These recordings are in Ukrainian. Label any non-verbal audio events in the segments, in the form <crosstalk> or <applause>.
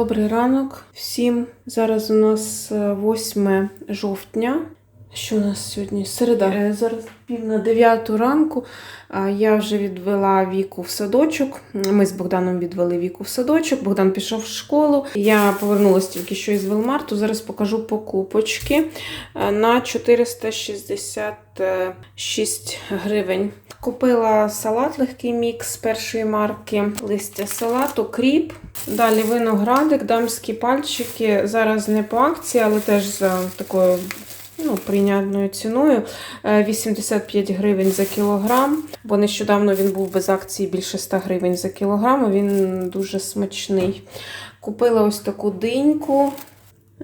Добрий ранок всім. Зараз у нас е, 8 жовтня. Що у нас сьогодні? Середа. Е, Зараз пів на 9 ранку. Я вже відвела віку в садочок. Ми з Богданом відвели віку в садочок. Богдан пішов в школу. Я повернулася тільки що із Велмарту. Зараз покажу покупочки е, на 466 гривень. Купила салат легкий мікс першої марки, листя салату, кріп. Далі виноградик, дамські пальчики. Зараз не по акції, але теж за такою ну, прийнятною ціною. Е, 85 гривень за кілограм, бо нещодавно він був без акції більше 100 гривень за кілограм, він дуже смачний. Купила ось таку диньку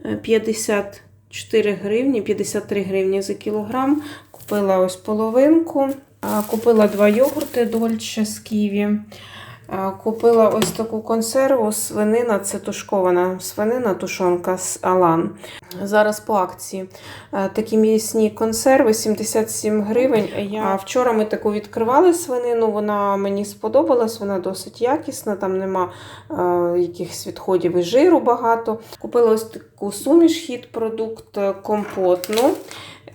е, 54 гривні, 53 гривні за кілограм. Купила ось половинку. Купила два йогурти Дольче з Ківі. А, Купила ось таку консерву свинина, це тушкована свинина, тушонка з Алан. Зараз по акції. Е, Такі м'ясні консерви 77 гривень. Я... Вчора ми таку відкривали свинину, вона мені сподобалась, вона досить якісна, там нема е, якихось відходів і жиру багато. Купила ось таку суміш хід продукт е, компотну.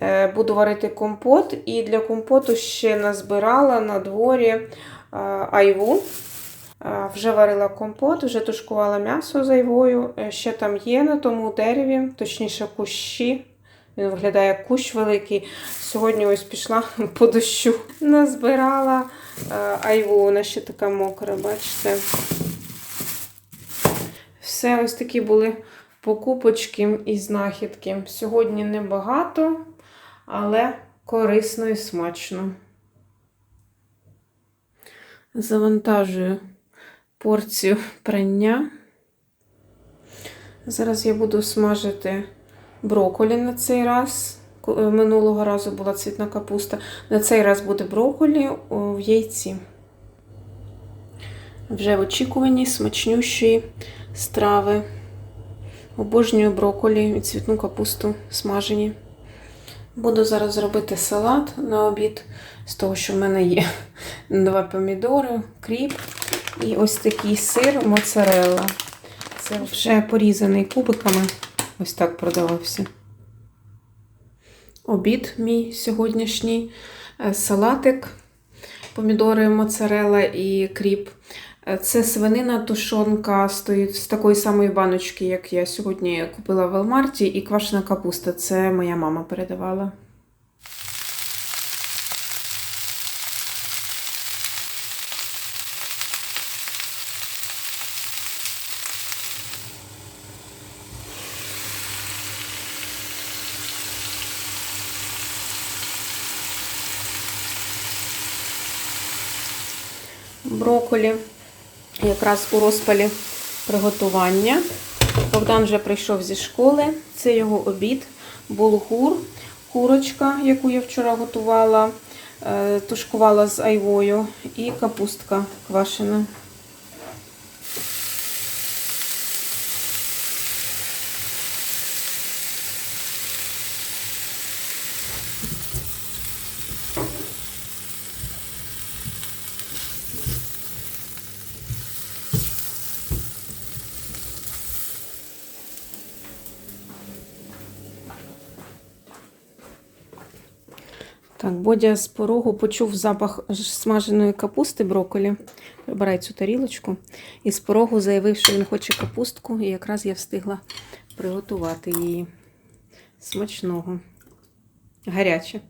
Е, Буду варити компот, і для компоту ще назбирала на дворі е, айву. Вже варила компот, вже тушкувала м'ясо з айвою. Е, Ще там є на тому дереві, точніше кущі. Він виглядає як кущ великий. Сьогодні ось пішла <laughs> по дощу. Назбирала е, айву, вона ще така мокра, бачите. Все ось такі були покупочки і знахідки. Сьогодні небагато, але корисно і смачно. Завантажую порцію прання. Зараз я буду смажити брокколі на цей раз. Е, Минулого разу була цвітна капуста. На цей раз буде брокколі о, в яйці. Вже в очікуванні смачнющої страви. Обожнюю брокколі і цвітну капусту смажені. Буду зараз робити салат на обід з того, що в мене є. <laughs> Два помідори, кріп і ось такий сир моцарелла. Це вже порізаний кубиками. Ось так продавався. Обід мій сьогоднішній. Е, Салатик, помідори, моцарелла і кріп. Е, Це свинина тушонка стоїть з такої самої баночки, як я сьогодні купила в Велмарті, і квашена капуста. Це моя мама передавала. Брокколі якраз у розпалі приготування. Богдан вже прийшов зі школи. Це його обід, булгур, курочка, яку я вчора готувала, е, тушкувала з айвою, і капустка квашена. Так, Бодя з порогу почув запах смаженої капусти брокколі. Прибирай цю тарілочку. І з порогу заявив, що він хоче капустку, і якраз я встигла приготувати її. Смачного. Гаряче.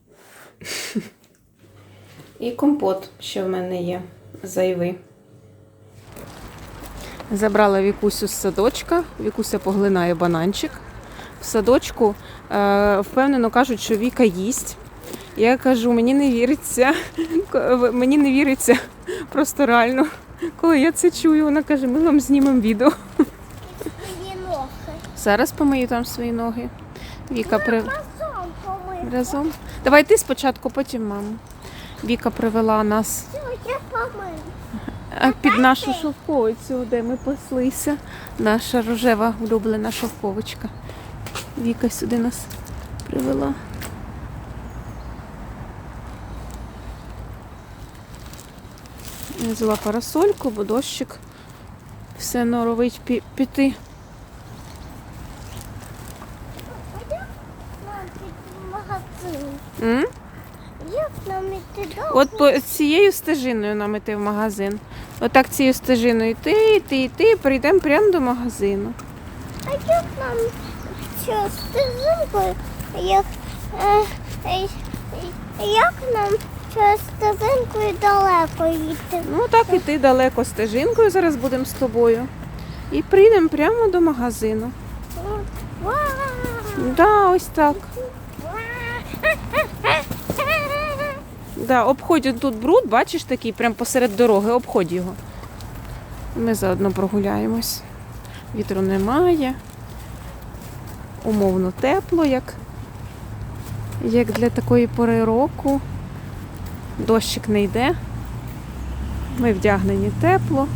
І компот ще в мене є зайвий. Забрала Вікусю з садочка. Вікуся поглинає бананчик. В садочку е, впевнено кажуть, що Віка їсть. Я кажу, мені не віриться. Мені не віриться просто реально. Коли я це чую, вона каже, ми вам знімемо відео. Ноги. Зараз помию там свої ноги. Віка при... Разом разом. Давай ти спочатку, потім мама. Віка привела нас я а, під нашу шовковицю, де ми паслися. Наша рожева улюблена шовковичка. Віка сюди нас привела. Взяла парасольку, бо дощик все норовить піти. Як нам іти до? От по цією стежиною нам іти в магазин. Отак цією стежиною йти, йти, йти, і прийдемо прямо до магазину. А як нам що стежинкою? Як, е, е, як нам стежинкою далеко йти? Ну так іти далеко стежинкою зараз будемо з тобою. І прийдемо прямо до магазину. Вау! Да, ось так. Да, обходь тут бруд, бачиш такий, прямо посеред дороги, обходь його. Ми заодно прогуляємось. Вітру немає. Умовно тепло, як, як для такої пори року. Дощик не йде. Ми вдягнені тепло.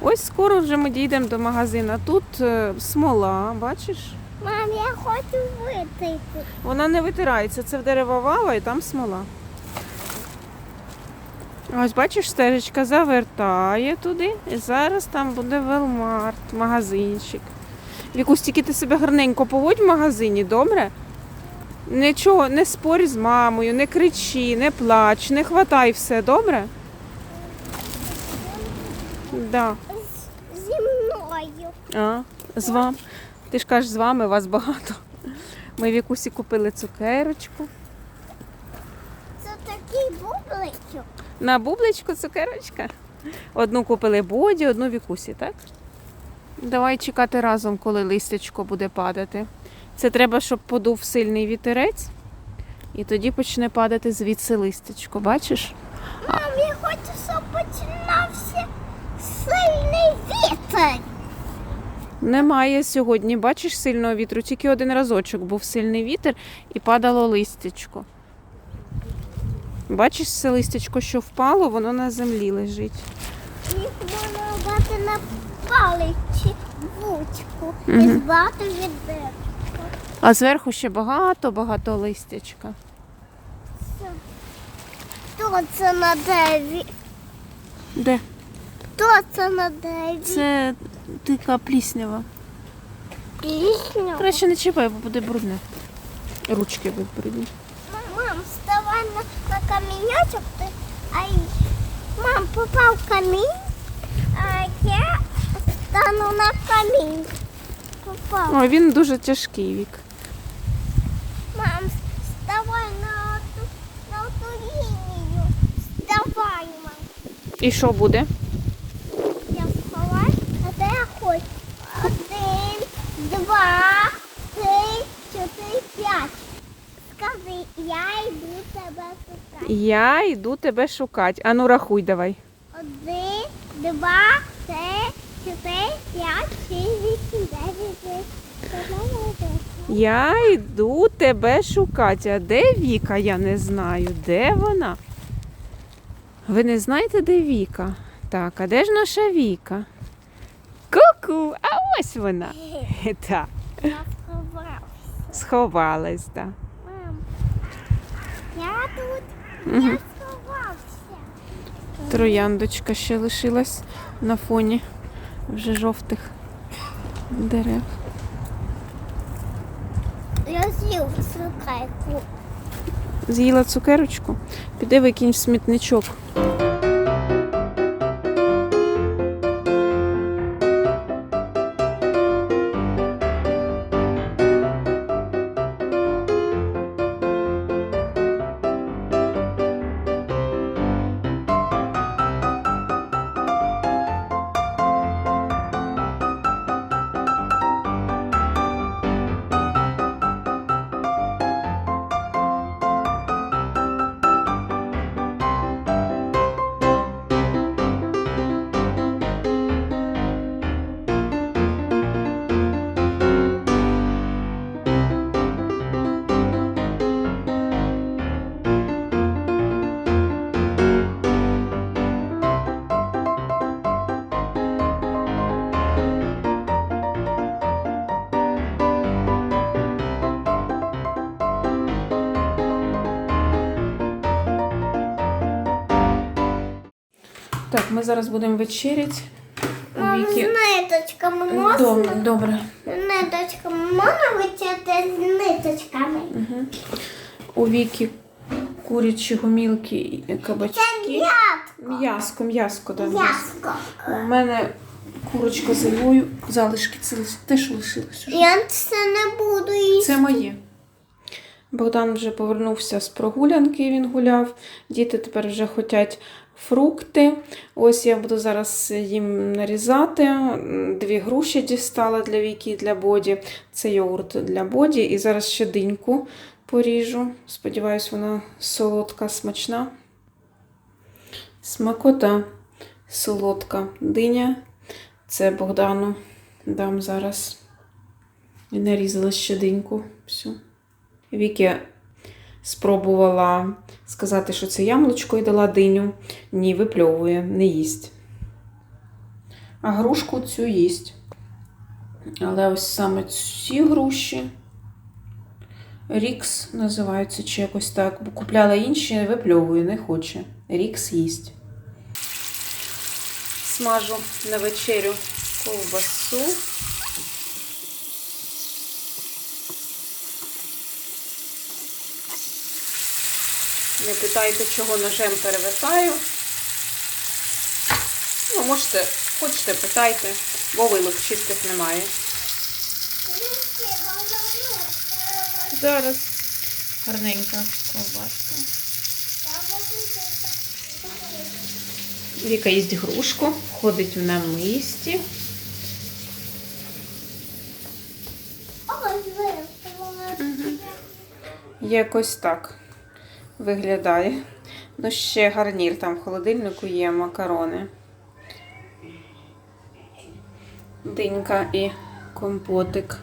Ось скоро вже ми дійдемо до магазину. Тут е, смола, бачиш? Мам, я хочу вийти. Вона не витирається, це в деревовава і там смола. Ось бачиш, стежечка завертає туди, і зараз там буде велмарт, магазинчик. Вікусь, тільки ти себе гарненько поводь в магазині, добре? Нічого, не спорь з мамою, не кричи, не плач, не хватай все, добре? Да. Зі мною. А, з вами. Ти ж кажеш, з вами вас багато. Ми в Вікусі купили цукерочку. Це такий бубличок. На бубличку цукерочка. Одну купили Боді, одну Вікусі, так? Давай чекати разом, коли листячко буде падати. Це треба, щоб подув сильний вітерець, і тоді почне падати звідси листячко. Бачиш? Мам, я хочу, щоб починався сильний вітер. Немає сьогодні, бачиш, сильного вітру. Тільки один разочок був сильний вітер і падало листячко. Бачиш це листячко, що впало, воно на землі лежить. Їх можна дати на паличі вучку і Мгм. збати від. А зверху ще багато-багато листячка. Хто це на дереві? Де? Хто це на дереві? Це дика пліснява. Пісню. Краще не чіпай, бо буде брудне. Ручки вибрудні. Мам, вставай на, на камінячок. Ти... Ай. Мам, попав камінь, а я стану на камінь. Попав. О, він дуже тяжкий вік. Мам, вставай на ту, на ту лінію. Вставай, мам. І що буде? Я сховай, а де я хочу? Один, два, три, чотири, п'ять. Скажи, я йду тебе шукати. Я йду тебе шукати. Ану, рахуй давай. Один, два, три, чотири, п'ять, шість, вісім, дев'ять, десять. Я йду тебе шукати. А де Віка? Я не знаю. Де вона? Ви не знаєте, де Віка? Так, а де ж наша Віка? Ку-ку, а ось вона. <laughs> Так, Я сховався. сховалась, так. Мам, я тут, я сховався. Трояндочка ще лишилась на фоні вже жовтих дерев. Я з'їв цукерку. З'їла цукерочку, піди викинь смітничок. Так, ми зараз будемо вечеряти. Мам, Віки- з ниточками можна? Добре, добре. Не ниточка. Можна витягти з ниточками. Угу. У віки курячі гумілки і Це кабачки. м'ятко. М'яско, м'яско, да, М'яско. У мене курочка з Іллею, залишки це теж лишилось. уже. Я це не буду їсти. Це моє. Богдан вже повернувся з прогулянки, він гуляв. Діти тепер вже хочуть фрукти. Ось я буду зараз їм нарізати. Дві груші дістала для Віки і для Боді. Це йогурт для Боді. І зараз ще диньку поріжу. Сподіваюсь, вона солодка, смачна. Смакота солодка диня. Це Богдану дам зараз. І нарізала ще диньку. Всю. Вікі спробувала сказати, що це яблучко і дала диню. Ні, випльовує, не їсть. А грушку цю їсть. Але ось саме ці груші. Рікс називаються чи якось так. Бо купляла інші, випльовує, не хоче. Рікс їсть. Смажу на вечерю ковбасу. Не питайте, чого ножем перевертаю. Ну, можете, хочете, питайте, бо вилок чистих немає. Зараз гарненька ковбаска. Віка їсть грушку, ходить на мисті. Ось виростила. Якось так виглядає. Ну, ще гарнір там в холодильнику є макарони. Динька і компотик.